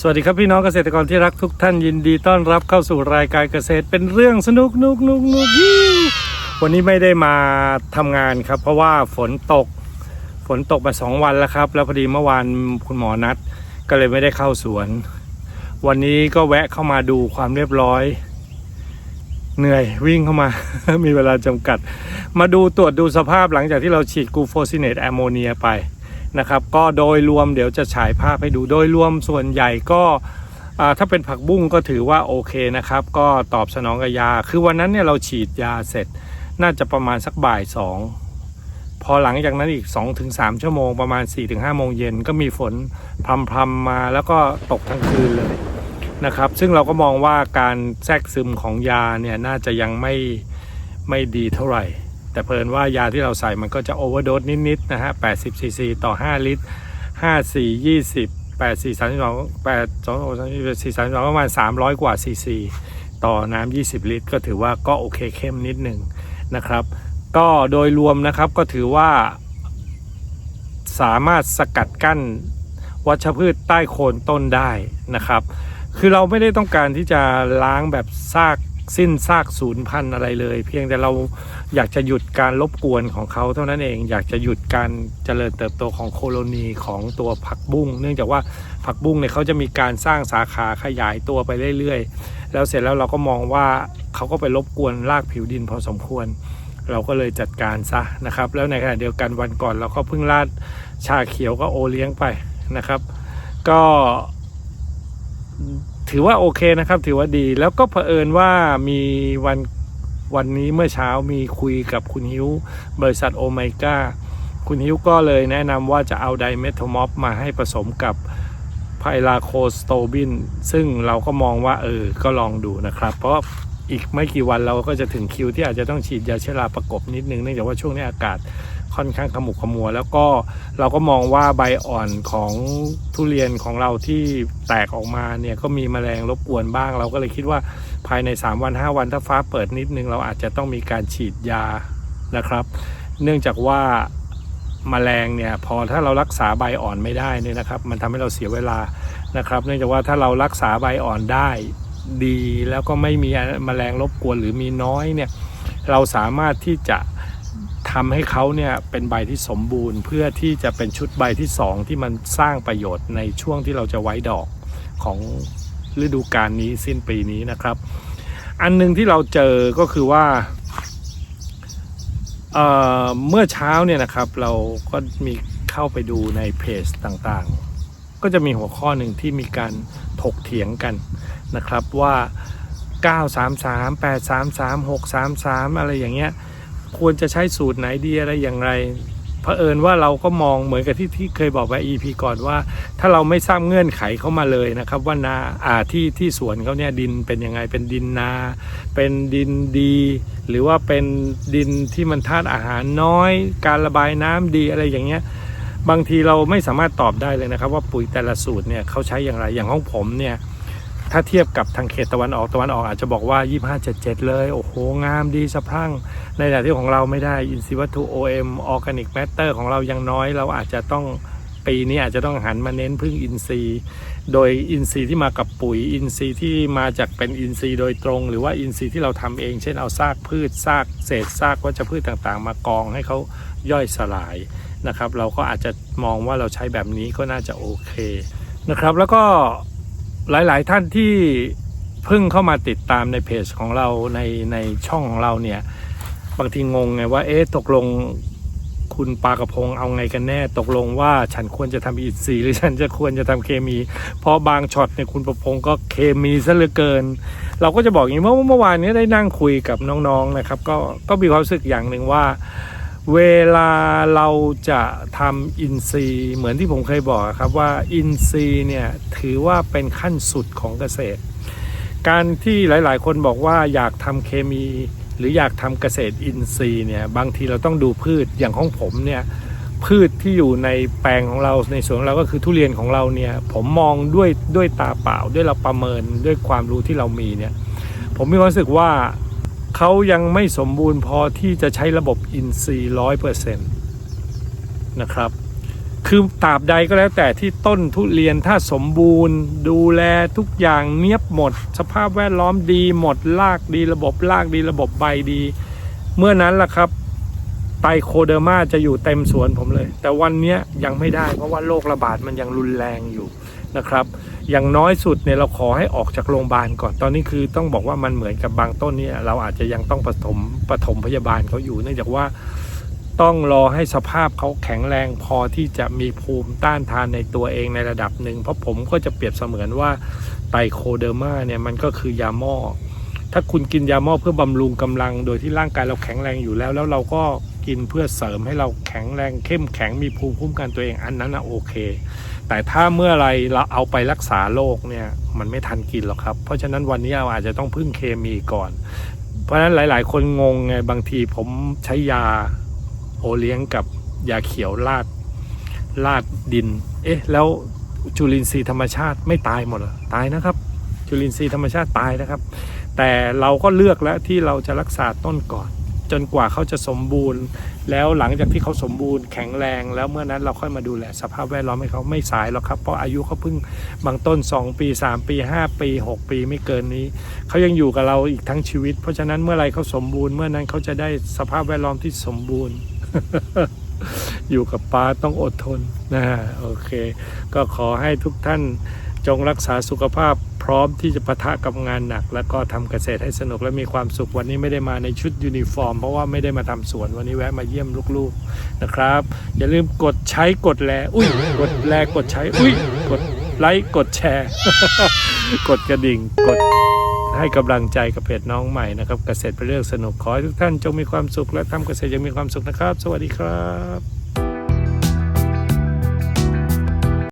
สวัสดีครับพี่น้องเกษตรกรที่รักทุกท่านยินดีต้อนรับเข้าสู่รายการเกษตรเป็นเรื่องสนุกนุกนุกนุกยี่วันนี้ไม่ได้มาทำงานครับ เพราะว่าฝนตก ฝนตกมาสองวันแล้วครับ แล้วพอดีเมื่อวานคุณหมอนัด ก็เลยไม่ได้เข้าสวน วันนี้ก็แวะเข้ามาดูความเรียบร้อย เหนื่อยวิ่งเข้ามา มีเวลาจำกัด มาดูตรวจดูสภาพหลังจากที่เราฉีดกูโฟซิเนตแอมโมเนียไป นะครับ ก็โดยรวมเดี๋ยวจะฉายภาพให้ดูโดยรวมส่วนใหญ่ก็ถ้าเป็นผักบุ้งก็ถือว่าโอเคนะครับ ก็ตอบสนองกับยา คือวันนั้นเนี่ยเราฉีดยาเสร็จ น่าจะประมาณสักบ่ายสองพอหลังจากนั้นอีก 2-3 ชั่วโมงประมาณ 4-5 โมงเย็นก็มีฝนพรำๆมาแล้วก็ตกทั้งคืนเลยนะครับ ซึ่งเราก็มองว่าการแทรกซึมของยาเนี่ยน่าจะยังไม่ไม่ดีเท่าไหร่ แต่เพลินว่ายาที่เราใส่มันก็จะโอเวอร์โดสนิดๆนะฮะ80ซีซีต่อ 5 ลิตร 5 4 20 8 4 32 8 2 3 4 32ประมาณ 300 กว่าซีซีต่อน้ำ20 ลิตร ก็ถือว่าก็โอเคเข้มนิดหนึ่งนะครับ ก็โดยรวมนะครับก็ถือว่า สามารถสกัดกั้นวัชพืชใต้โคนต้นได้นะครับ คือเราไม่ได้ต้องการที่จะล้างแบบซาก สิ้นซากสูญพันอะไรเลย เพียงแต่เราอยากจะหยุดการรบกวนของเขาเท่านั้นเอง อยากจะหยุดการเจริญเติบโตของโคโลนีของตัวผักบุ้งเนื่องจากว่าผักบุ้งเนี่ยเขาจะมีการสร้างสาขาขยายตัวไปเรื่อยๆ แล้วเสร็จแล้วเราก็มองว่าเขาก็ไปรบกวนรากผิวดินพอสมควร เราก็เลยจัดการซะนะครับ แล้วในขณะเดียวกันวันก่อนเราก็เพิ่งราดชาเขียวก็โอเลี้ยงไปนะครับ ก็ ถือว่าโอเคนะครับ ถือว่าดีแล้วก็เผอิญว่ามีวันวันนี้เมื่อเช้ามีคุยกับคุณฮิวบริษัทโอไมก้าคุณฮิวก็เลยแนะนำว่าจะเอาไดเมทมอฟมาให้ผสมกับไพลาโคสโตบิน ซึ่งเราก็มองว่าเออ ก็ลองดูนะครับ เพราะ อีกไม่กี่วันเราก็จะถึงคิวที่อาจจะต้องฉีดยาเชื้อราประกบนิดนึงเนื่องจากว่าช่วงนี้อากาศค่อนข้างขมุกขมัว แล้วก็เราก็มองว่าใบอ่อนของทุเรียนของเราที่แตกออกมาเนี่ยก็มีแมลงรบกวนบ้าง เราก็เลยคิดว่าภายใน 3 วัน 5 วันถ้าฟ้าเปิดนิดนึง เราอาจจะต้องมีการฉีดยานะครับ เนื่องจากว่าแมลงเนี่ยพอถ้าเรารักษาใบอ่อนไม่ได้เนี่ยนะครับ มันทำให้เราเสียเวลานะครับ เนื่องจากว่าถ้าเรารักษาใบอ่อนได้ ดีแล้วก็ไม่มีแมลงรบกวนหรือมีน้อยเนี่ยเราสามารถที่จะทำให้เขาเนี่ยเป็นใบที่สมบูรณ์ เพื่อที่จะเป็นชุดใบที่สองที่มันสร้างประโยชน์ในช่วงที่เราจะไว้ดอกของฤดูกาลนี้สิ้นปีนี้นะครับ อันหนึงที่เราเจอก็คือว่าเเมื่อเช้าเนี่ยนะครับเราก็มีเข้าไปดูในเพจต่างๆ ก็จะมีหัวข้อหนึ่งที่มีการถกเถียงกัน นะครับว่า 933 833 633 อะไรอย่างเงี้ยควรจะใช้สูตรไหนดีอะไรอย่างไรเผอิญว่าเราก็มองเหมือนกับที่ที่เคยบอกไป EP ก่อนว่า ถ้าเราไม่ทราบเงื่อนไขเข้ามาเลยนะครับ ว่านาอ่าที่ที่สวนเขาเนี่ยดินเป็นยังไงเป็นดินนา เป็นดินดี หรือว่าเป็นดินที่มันธาตุอาหารน้อย การระบายน้ำดีอะไรอย่างเงี้ยบางทีเราไม่สามารถตอบได้เลยนะครับ ว่าปุ๋ยแต่ละสูตรเนี่ยเขาใช้อย่างไรอย่างของผมเนี่ย ถ้าเทียบกับทางเขตตะวันออกตะวันออกอาจจะบอกว่า 2577 เลย โอ้โห งามดีสะพรั่ง ในขณะที่ของเราไม่ได้อินทรีย์วัตถุ OM Organic Matter ของเรายังน้อยเราอาจจะต้องปีนี้อาจจะต้องหันมาเน้นพึ่งอินทรีย์ โดยอินทรีย์ที่มากับปุ๋ย อินทรีย์ที่มาจากเป็นอินทรีย์โดยตรง หรือว่าอินทรีย์ที่เราทำเอง เช่นเอาซากพืชซากเศษซากวัชพืชต่างๆ มากองให้เขาย่อยสลายนะครับ เราก็อาจจะมองว่าเราใช้แบบนี้ก็น่าจะโอเคนะครับ แล้วก็ หลาย ๆ ท่านที่เพิ่งเข้ามาติดตามในเพจของเราในในช่องของเราเนี่ย บางทีงงไงว่า เอ๊ะตกลงคุณปากระพงเอาไงกันแน่ ตกลงว่าฉันควรจะทำอินทรีหรือฉันจะควรจะทำเคมี เพราะบางช็อตเนี่ยคุณประพงก็เคมีซะเหลือเกิน เราก็จะบอกอย่างนี้เมื่อเมื่อวานนี้ได้นั่งคุยกับน้อง ๆ นะครับ ก็ก็มีความรู้สึกอย่างหนึ่งว่า เวลาเราจะทำอินทรีย์เหมือนที่ผมเคยบอกครับว่าอินทรีย์เนี่ยถือว่าเป็นขั้นสุดของเกษตร การที่หลาย ๆ คนบอกว่าอยากทำเคมี หรืออยากทำเกษตรอินทรีย์เนี่ยบางทีเราต้องดูพืชอย่างของผมเนี่ยพืชที่อยู่ในแปลงของเราในสวนเราก็คือทุเรียนของเราเนี่ยผมมองด้วยด้วยตาเปล่าด้วยเราประเมินด้วยความรู้ที่เรามีเนี่ยผมมีความรู้สึกว่า เขายังไม่สมบูรณ์พอที่จะใช้ระบบอินทรีย์ร้อยเปอร์เซ็นต์นะครับ คือตราบใดก็แล้วแต่ที่ต้นทุเรียนถ้าสมบูรณ์ ดูแลทุกอย่างเนียบหมด สภาพแวดล้อมดีหมดรากดีระบบรากดีระบบใบดี เมื่อนั้นล่ะครับไตโคเดอร์มาจะอยู่เต็มสวนผมเลย แต่วันนี้ยังไม่ได้เพราะว่าโรคระบาดมันยังรุนแรงอยู่ นะครับ อย่างน้อยสุดเนี่ยเราขอให้ออกจากโรงพยาบาลก่อน ตอนนี้คือต้องบอกว่ามันเหมือนกับบางต้นเนี่ยเราอาจจะยังต้องปฐมปฐมพยาบาลเขาอยู่เนื่องจากว่าต้องรอให้สภาพเขาแข็งแรงพอที่จะมีภูมิต้านทานในตัวเองในระดับหนึ่ง เพราะผมก็จะเปรียบเสมือนว่าไตโคเดอร์มาเนี่ยมันก็คือยาหม้อถ้าคุณกินยาหม้อเพื่อบำรุงกำลัง โดยที่ร่างกายเราแข็งแรงอยู่แล้ว แล้วเราก็ กินเพื่อเสริมให้เราแข็งแรงเข้มแข็งมีภูมิคุ้มกันตัวเองอันนั้นนะโอเค แต่ถ้าเมื่อไรเราเอาไปรักษาโรคเนี่ยมันไม่ทันกินหรอกครับ เพราะฉะนั้นวันนี้เราอาจจะต้องพึ่งเคมีก่อน เพราะฉะนั้นหลาย ๆ คนงงไงบางทีผมใช้ยาโอเลี้ยงกับยาเขียวลาดลาดดิน เอ๊ะ แล้วจุลินทรีย์ธรรมชาติไม่ตายหมดหรอ ตายนะครับ จุลินทรีย์ธรรมชาติตายนะครับ แต่เราก็เลือกแล้วที่เราจะรักษาต้นก่อน จนกว่าเขาจะสมบูรณ์ แล้วหลังจากที่เขาสมบูรณ์แข็งแรงแล้วเมื่อนั้นเราค่อยมาดูแลสภาพแวดล้อมให้เขาไม่สายหรอกครับ เพราะอายุเขาเพิ่งบางต้น 2 ปี 3 ปี 5 ปี 6 ปีไม่เกินนี้ เขายังอยู่กับเราอีกทั้งชีวิต เพราะฉะนั้นเมื่อไรเขาสมบูรณ์เมื่อนั้นเขาจะได้สภาพแวดล้อมที่สมบูรณ์อยู่กับปลาต้องอดทนนะฮะโอเค ก็ขอให้ทุกท่าน จงรักษาสุขภาพพร้อมที่จะปะทะกับงานหนัก แล้วก็ทำเกษตรให้สนุกและมีความสุขวันนี้ไม่ได้มาในชุดยูนิฟอร์ม เพราะว่าไม่ได้มาทำสวนวันนี้แวะมาเยี่ยมลูกๆนะครับ อย่าลืมกดใช้กดแลอุ้ยกดแลกดใช้อุ้ยกดไลค์กดแชร์ กดกระดิ่งกดให้กำลังใจกับเพจน้องใหม่นะครับ เกษตรเป็นเรื่องสนุกขอให้ทุกท่านจงมีความสุขและทำเกษตรยังมีความสุขนะครับ สวัสดีครับ